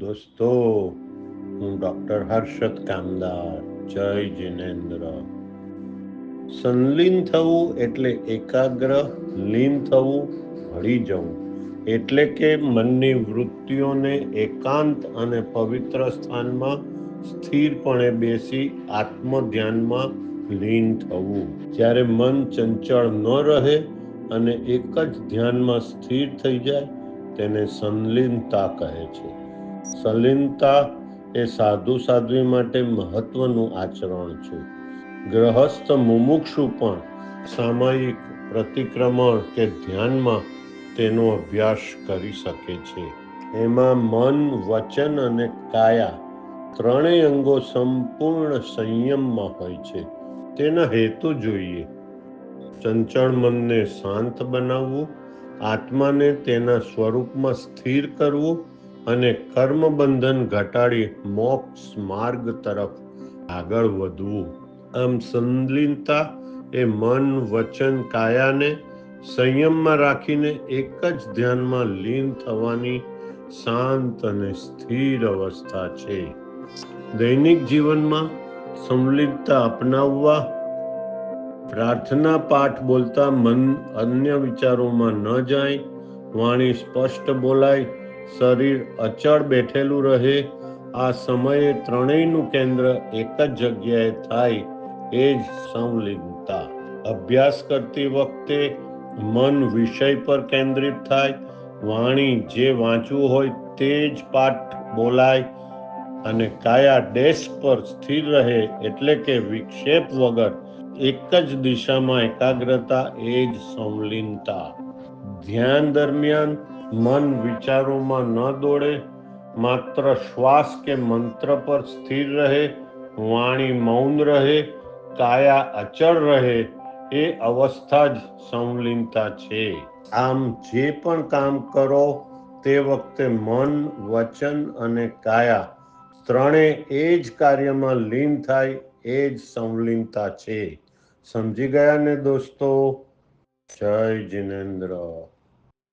દોસ્તો હું ડૉક્ટર હર્ષદ કામદાર. જય જિનેન્દ્ર. સંલીન થવું એટલે એકાગ્ર, લીન થવું ભળી જવું. એટલે કે મનની વૃત્તિઓને એકાંત અને પવિત્ર સ્થાનમાં સ્થિરપણે બેસી આત્મ ધ્યાનમાં લીન થવું. જ્યારે મન ચંચળ ન રહે અને એક જ ધ્યાનમાં સ્થિર થઈ જાય, તેને સંલીનતા કહે છે. સંલીનતા એ સાધુ સાધ્વી માટે મહત્વનું આચરણ છે. ગ્રહસ્થ મુમુક્ષુ પણ સામાયિક પ્રતિક્રમણ કે ધ્યાનમાં તેનો અભ્યાસ કરી શકે છે. એમાં મન, વચન અને કાયા ત્રણેય અંગો સંપૂર્ણ સંયમમાં હોય છે. તેના હેતુ જોઈએ. ચંચળ મનને શાંત બનાવવું, આત્માને તેના સ્વરૂપમાં સ્થિર કરવું અને કર્મ બંધન ઘટાડી મોક્ષ માર્ગ તરફ આગળ વધવું. આમ સંલિનતા એ મન, વચન, કાયાને સંયમમાં રાખીને એક જ ધ્યાનમાં લીન થવાની શાંત અને સ્થિર અવસ્થા છે. દૈનિક જીવનમાં સંલિપ્તતા અપનાવવા, પ્રાર્થના, પાઠ બોલતા મન અન્ય વિચારોમાં ન જાય, વાણી સ્પષ્ટ બોલાય શરીર અચળ બેઠેલું રહે, આ સમયે ત્રણેયનું કેન્દ્ર એક જ જગ્યાએ થાય એ જ સંલિનતા અભ્યાસ કરતી વખતે મન વિષય પર કેન્દ્રિત થાય, વાણી જે વાંચવું હોય તે જ પાઠ બોલાય અને કાયા ડેસ્ક પર સ્થિર રહે એટલે કે વિક્ષેપ વગર એક જ દિશામાં એકાગ્રતા એ જ સંલિનતા ધ્યાન દરમિયાન મન વિચારોમાં ન દોડે, માત્ર શ્વાસ કે મંત્ર પર સ્થિર રહે, વાણી મૌન રહે, કાયા અચળ રહે, એ અવસ્થા જ સંલિનતા છે. આમ જે પણ કામ કરો, તે વખતે મન, વચન અને કાયા ત્રણે એ જ કાર્યમાં લીન થાય, એ જ સંલિનતા છે. સમજી ગયા ને દોસ્તો? જય જિનેન્દ્ર.